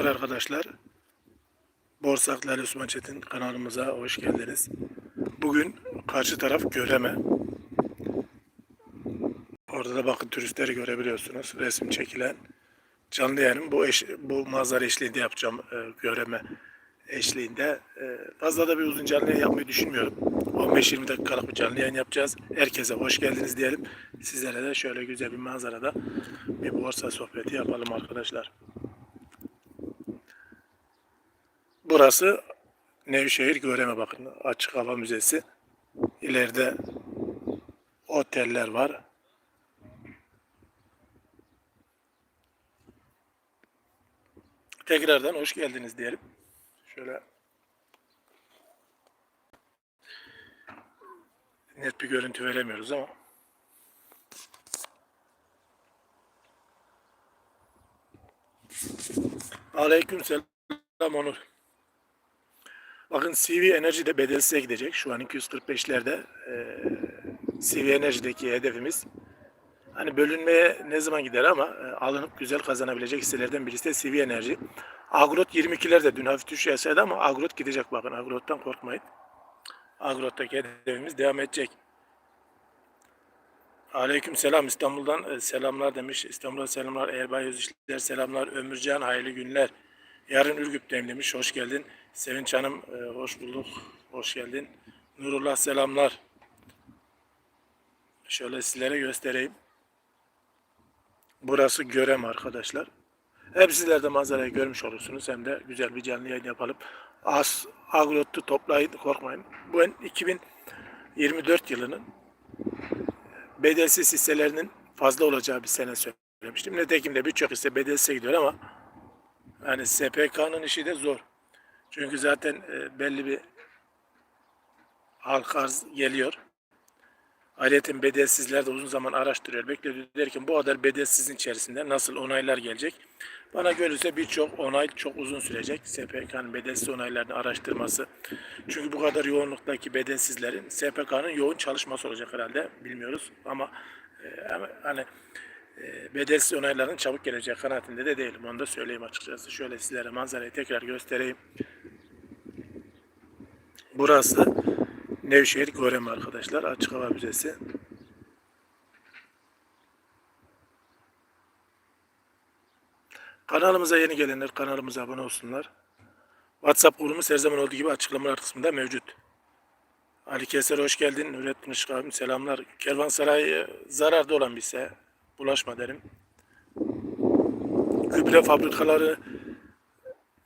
Selamlar arkadaşlar. Borsaklı Ali Osman Çetin kanalımıza hoş geldiniz. Bugün karşı taraf Göreme. Orada da bakın turistleri görebiliyorsunuz. Resim çekilen canlı yayınım bu eş, bu manzara eşliğinde yapacağım e, Göreme eşliğinde. E, fazla da bir uzun canlı yayın yapmayı düşünmüyorum. 15-20 dakikalık bir canlı yayın yapacağız. Herkese hoş geldiniz diyelim. Sizlere de şöyle güzel bir manzarada bir borsa sohbeti yapalım arkadaşlar. Burası Nevşehir Göreme bakın. Açık hava müzesi. İleride oteller var. Tekrardan hoş geldiniz diyelim. Şöyle net bir görüntü veremiyoruz ama Aleyküm selam Onur. Bakın CV Enerji de bedelsize gidecek. Şu an 245'lerde e, CV Enerji'deki hedefimiz. Hani bölünmeye ne zaman gider ama e, alınıp güzel kazanabilecek hisselerden birisi de CV Enerji. Agrot 22'lerde dün hafif düşüş yaşadı ama Agrot gidecek bakın. Agrot'tan korkmayın. Agrot'taki hedefimiz devam edecek. Aleyküm selam İstanbul'dan e, selamlar demiş. İstanbul'a selamlar. Erbay Özişler selamlar. Ömürcan hayırlı günler. Yarın Ürgüp'teyim demiş. Hoş geldin. Sevinç Hanım e, hoş bulduk. Hoş geldin. Nurullah selamlar. Şöyle sizlere göstereyim. Burası Görem arkadaşlar. Hem sizler de manzarayı görmüş olursunuz hem de güzel bir canlı yayın yapalım. Az agrotu toplayın korkmayın. Bu en 2024 yılının bedelsiz hisselerinin fazla olacağı bir sene söylemiştim. Nitekim de birçok hisse bedelsize gidiyor ama yani SPK'nın işi de zor. Çünkü zaten e, belli bir halk arz geliyor. Ayrıca bedelsizler de uzun zaman araştırıyor. Bekliyor derken bu kadar bedelsizin içerisinde nasıl onaylar gelecek? Bana görürse birçok onay çok uzun sürecek. SPK'nın bedelsiz onaylarını araştırması. Çünkü bu kadar yoğunluktaki bedelsizlerin SPK'nın yoğun çalışması olacak herhalde. Bilmiyoruz ama e, hani bedelsiz onayların çabuk geleceği kanaatinde de değilim. Onu da söyleyeyim açıkçası. Şöyle sizlere manzarayı tekrar göstereyim. Burası Nevşehir Görem arkadaşlar. Açık hava müzesi. Kanalımıza yeni gelenler kanalımıza abone olsunlar. WhatsApp grubumuz her zaman olduğu gibi açıklamalar kısmında mevcut. Ali Keser hoş geldin. Nurettin Işık abim selamlar. Kervansaray zararda olan bir ise bulaşma derim. Gübre fabrikaları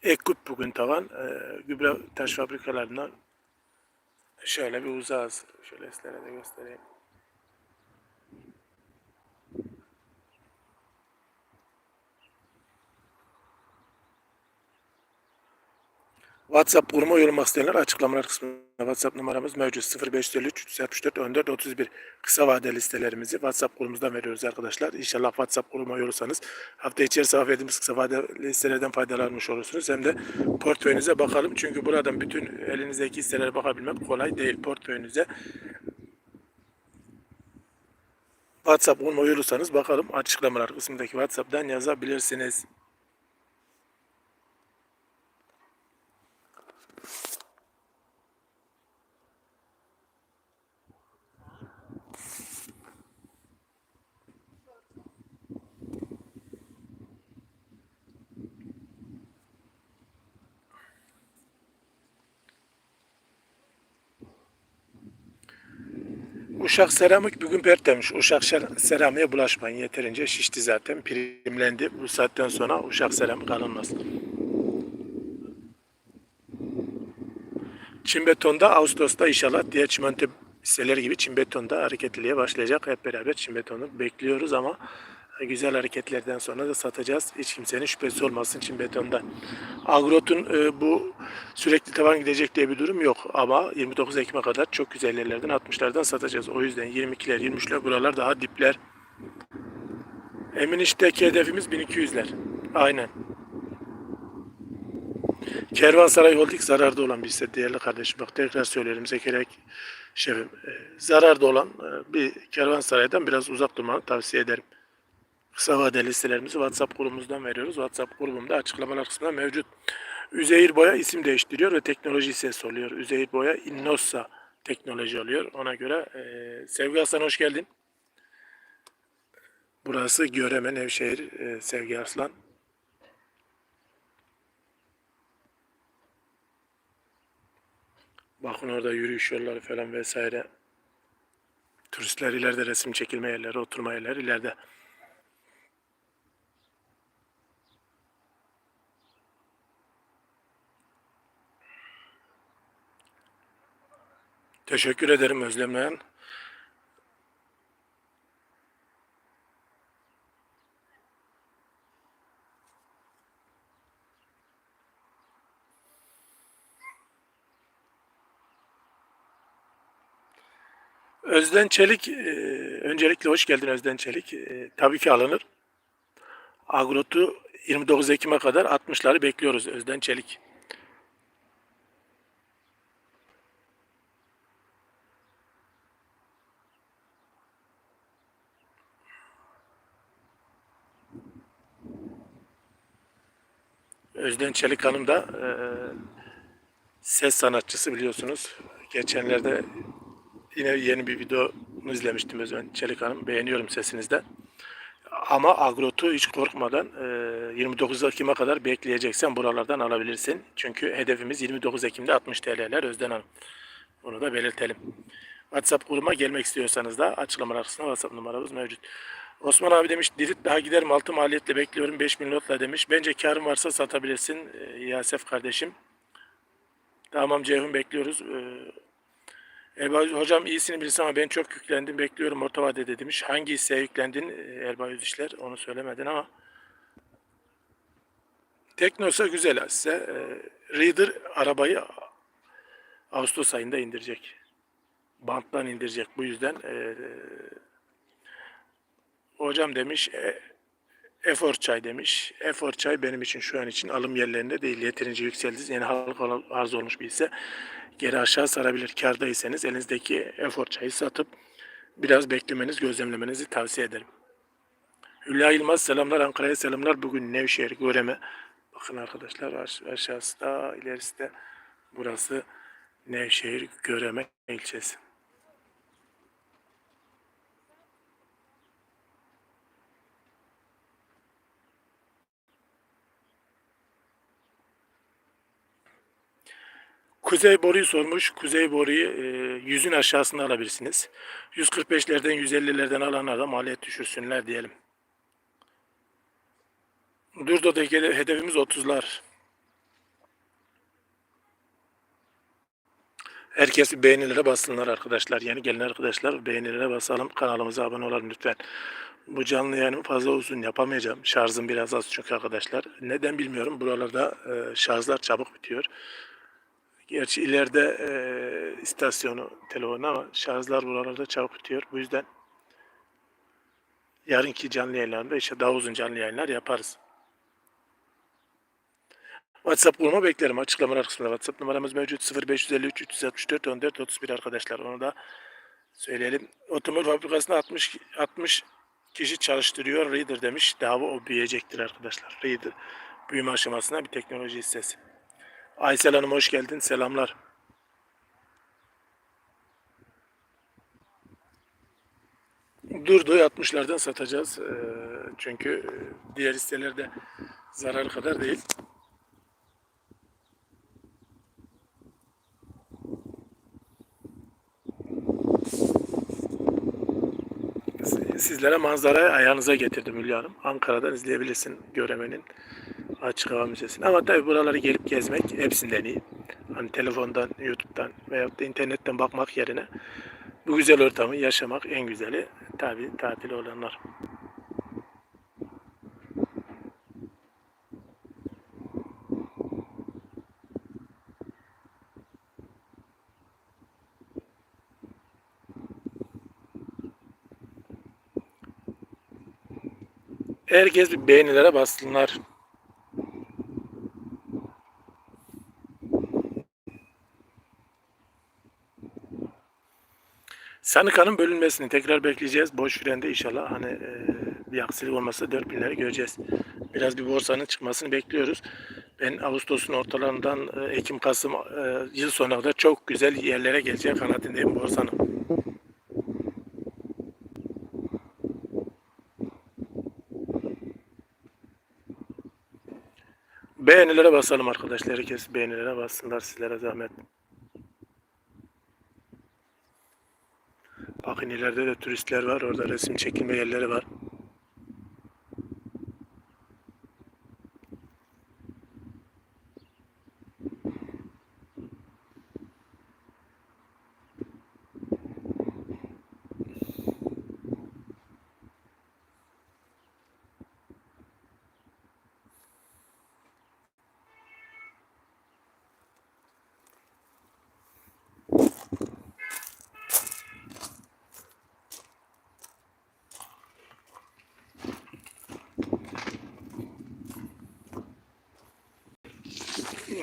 Ekkup bugün tavan. E, gübre taş fabrikalarından şöyle bir uzağız. Şöyle sizlere de göstereyim. WhatsApp grubuma üye olmak isteyenler açıklamalar kısmında WhatsApp numaramız mevcut 0553 364 14 31 kısa vade listelerimizi WhatsApp grubumuzdan veriyoruz arkadaşlar. İnşallah WhatsApp grubuma üye olursanız hafta içerisinde verdiğimiz kısa vade listelerden faydalanmış olursunuz. Hem de portföyünüze bakalım. Çünkü buradan bütün elinizdeki hisselere bakabilmek kolay değil portföyünüze. WhatsApp grubuma üye olursanız bakalım açıklamalar kısmındaki WhatsApp'tan yazabilirsiniz. Uşak seramik bugün pert demiş. Uşak seramiğe bulaşmayın. Yeterince şişti zaten. Primlendi. Bu saatten sonra uşak seramik alınmaz. Çin betonda Ağustos'ta inşallah diğer çimento hisseleri gibi çin betonda hareketliliğe başlayacak. Hep beraber çin betonu bekliyoruz ama güzel hareketlerden sonra da satacağız. Hiç kimsenin şüphesi olmasın çin betonda. Agrot'un e, bu sürekli tavan gidecek diye bir durum yok ama 29 Ekim'e kadar çok güzel yerlerden 60'lardan satacağız. O yüzden 22'ler 23'ler buralar daha dipler. Emin işteki hedefimiz 1200'ler. Aynen. Kervansaray Holding zararda olan bir hisse değerli kardeşim. Bak tekrar söylerim Zekerek şefim. E, zararda olan e, bir kervansaraydan biraz uzak durmanı tavsiye ederim. Kısa vadeli listelerimizi WhatsApp grubumuzdan veriyoruz. WhatsApp grubumda açıklamalar kısmında mevcut. Üzeyir Boya isim değiştiriyor ve teknoloji ses oluyor. Üzeyir Boya Innossa teknoloji oluyor. Ona göre e, Sevgi Aslan hoş geldin. Burası Göreme Nevşehir e, Sevgi Arslan. Bakın orada yürüyüş yolları falan vesaire. Turistler ileride resim çekilme yerleri, oturma yerleri ileride. Teşekkür ederim Özlemleyen. Özden Çelik, e, öncelikle hoş geldin Özden Çelik. E, tabii ki alınır. Agrotu 29 Ekim'e kadar 60'ları bekliyoruz Özden Çelik. Özden Çelik Hanım da e, ses sanatçısı biliyorsunuz. Geçenlerde yine yeni bir videonu izlemiştim Özden Çelik Hanım. Beğeniyorum sesinizden. Ama Agrot'u hiç korkmadan e, 29 Ekim'e kadar bekleyeceksen buralardan alabilirsin. Çünkü hedefimiz 29 Ekim'de 60 TL'ler Özden Hanım. Bunu da belirtelim. WhatsApp grubuma gelmek istiyorsanız da açıklamalar kısmında WhatsApp numaramız mevcut. Osman abi demiş Dirit daha giderim altı maliyetle bekliyorum 5000 lotla demiş. Bence karın varsa satabilirsin e, Yasef kardeşim. Tamam Ceyhun bekliyoruz. Erbay hocam iyisini bilirsin ama ben çok yüklendim bekliyorum orta vadede demiş. Hangi hisseye yüklendin e, Erbay Yüzüşler onu söylemedin ama. Teknosa güzel hisse. Ee, Reader arabayı Ağustos ayında indirecek. Banttan indirecek. Bu yüzden e, hocam demiş e, Efor çay demiş. Efor çay benim için şu an için alım yerlerinde değil. Yeterince yükseldi. Yani halk arz olmuş bir ise geri aşağı sarabilir. Kardaysanız elinizdeki Efor çayı satıp biraz beklemeniz, gözlemlemenizi tavsiye ederim. Hülya Yılmaz selamlar. Ankara'ya selamlar. Bugün Nevşehir Göreme. Bakın arkadaşlar aş- aşağısı da ilerisi de burası Nevşehir Göreme ilçesi. Kuzey boruyu sormuş. Kuzey boruyu e, yüzün aşağısında alabilirsiniz. 145'lerden 150'lerden alanlar da maliyet düşürsünler diyelim. Durdo'daki hedefimiz 30'lar. Herkes beğenilere bassınlar arkadaşlar. Yeni gelen arkadaşlar beğenilere basalım. Kanalımıza abone olalım lütfen. Bu canlı yayınımı fazla uzun yapamayacağım. Şarjım biraz az çünkü arkadaşlar. Neden bilmiyorum. Buralarda e, şarjlar çabuk bitiyor. Gerçi ileride e, istasyonu telefonu ama şarjlar buralarda çabuk bitiyor. Bu yüzden yarınki canlı yayınlarında işte daha uzun canlı yayınlar yaparız. WhatsApp grubuma beklerim. Açıklamalar kısmında WhatsApp numaramız mevcut 0553 364 14 31 arkadaşlar. Onu da söyleyelim. Otomobil fabrikasında 60 60 kişi çalıştırıyor Reader demiş. Dava o büyüyecektir arkadaşlar. Reader büyüme aşamasında bir teknoloji hissesi. Aysel Hanım hoş geldin. Selamlar. Durdu 60'lardan satacağız. Ee, Çünkü diğer hisselerde zarar kadar değil. Sizlere manzarayı ayağınıza getirdim Hülya Hanım. Ankara'dan izleyebilirsin Göreme'nin açık hava müzesini. Ama tabii buraları gelip gezmek hepsinden iyi. Hani telefondan, YouTube'dan veyahut da internetten bakmak yerine bu güzel ortamı yaşamak en güzeli tabii tatil olanlar. Herkes bir beğenilere bassınlar. Sanıkanın bölünmesini tekrar bekleyeceğiz. Boş frende inşallah hani e, bir aksilik olmazsa 4000 lira göreceğiz. Biraz bir borsanın çıkmasını bekliyoruz. Ben Ağustos'un ortalarından e, Ekim Kasım e, yıl sonuna kadar çok güzel yerlere geleceği kanaatindeyim borsanın. Beğenilere basalım arkadaşlar. Herkes beğenilere bassınlar sizlere zahmet. Bakın ileride de turistler var. Orada resim çekilme yerleri var.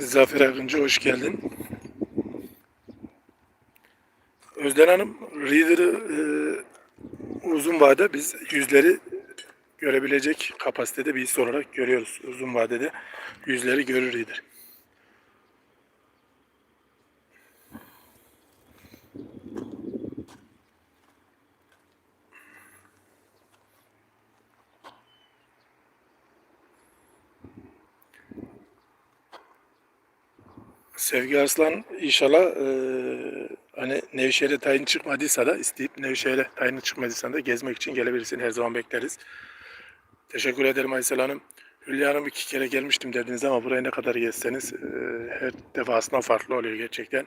Zafer Akıncı hoş geldin. Özden Hanım, Reader'ı e, uzun vade biz yüzleri görebilecek kapasitede bir his olarak görüyoruz. Uzun vadede yüzleri görür Reader. Sevgi Arslan inşallah eee hani Nevşehir'e tayin çıkmadıysa da isteyip Nevşehir'e tayin çıkmadıysa da gezmek için gelebilirsin. Her zaman bekleriz. Teşekkür ederim Aysel Hanım. Hülya Hanım iki kere gelmiştim dediniz ama buraya ne kadar gezseniz eee, her defasında farklı oluyor gerçekten.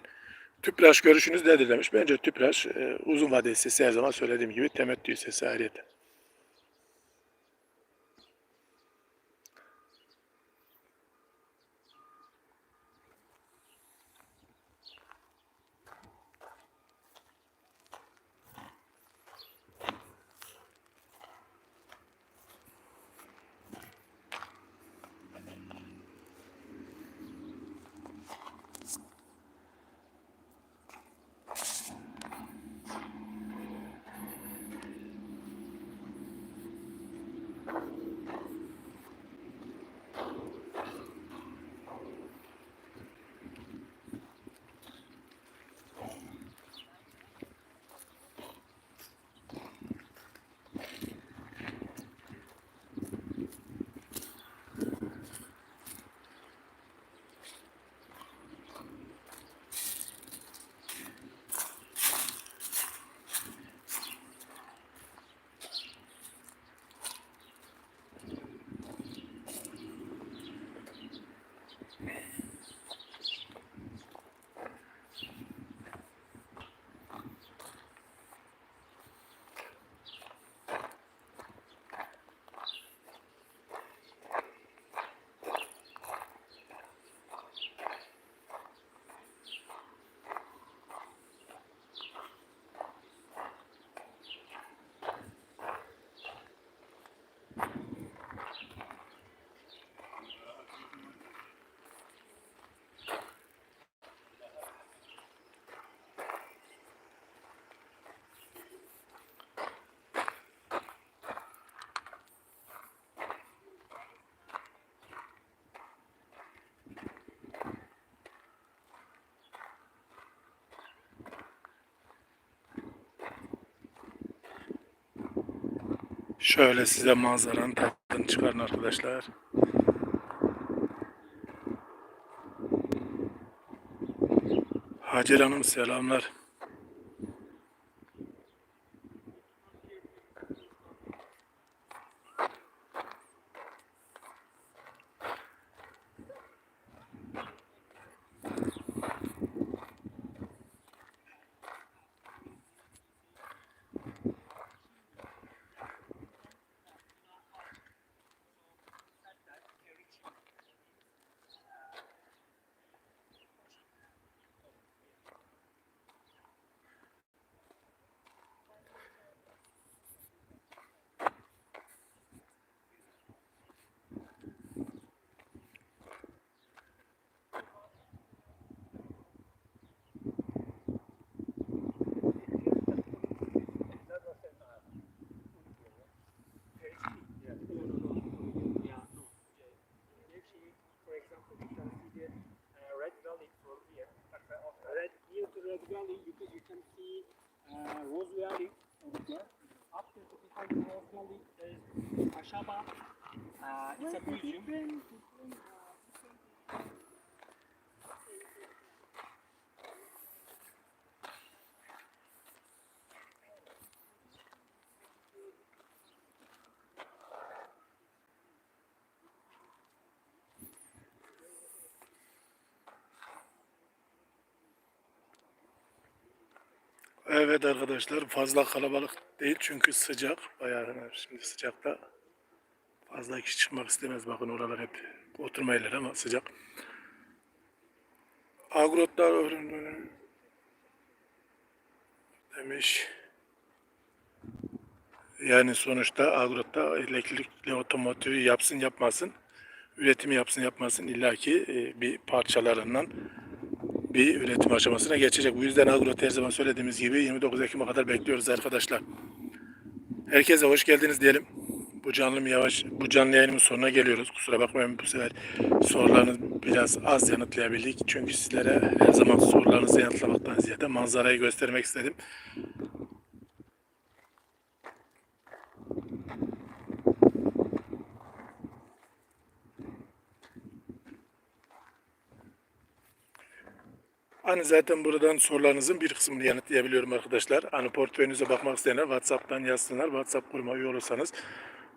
Tüpraş görüşünüz nedir demiş. Bence Tüpraş eee, uzun vadeli hissesi her zaman söylediğim gibi temettü hissesi ayrıyeten. Şöyle size manzaranın tadını çıkarın arkadaşlar. Hacer Hanım selamlar. Ashaba. Uh, it's a museum. Evet arkadaşlar fazla kalabalık değil çünkü sıcak. Bayağı şimdi sıcakta fazla kişi çıkmak istemez. Bakın oralar hep oturma ama sıcak. Agrotlar öğrenmeleri demiş. Yani sonuçta Agrot'ta elektrikli otomotivi yapsın yapmasın, üretimi yapsın yapmasın illaki e, bir parçalarından bir üretim aşamasına geçecek. Bu yüzden Agrot her zaman söylediğimiz gibi 29 Ekim'e kadar bekliyoruz arkadaşlar. Herkese hoş geldiniz diyelim. Bu canlı yavaş bu canlı yayınımın sonuna geliyoruz. Kusura bakmayın bu sefer sorularınızı biraz az yanıtlayabildik. Çünkü sizlere her zaman sorularınızı yanıtlamaktan ziyade manzarayı göstermek istedim. Hani zaten buradan sorularınızın bir kısmını yanıtlayabiliyorum arkadaşlar. Hani portföyünüze bakmak isteyenler WhatsApp'tan yazsınlar. WhatsApp grubuma üye olursanız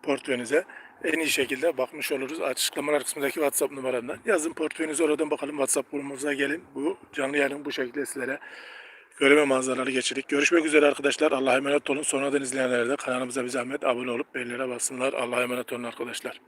portföyünüze en iyi şekilde bakmış oluruz. Açıklamalar kısmındaki WhatsApp numaramdan. Yazın portföyünüze oradan bakalım. WhatsApp grubumuza gelin. Bu canlı yayın bu şekilde sizlere göreme manzaraları geçirdik. Görüşmek üzere arkadaşlar. Allah'a emanet olun. Sonradan izleyenler de kanalımıza bir zahmet abone olup beğenilere bassınlar. Allah'a emanet olun arkadaşlar.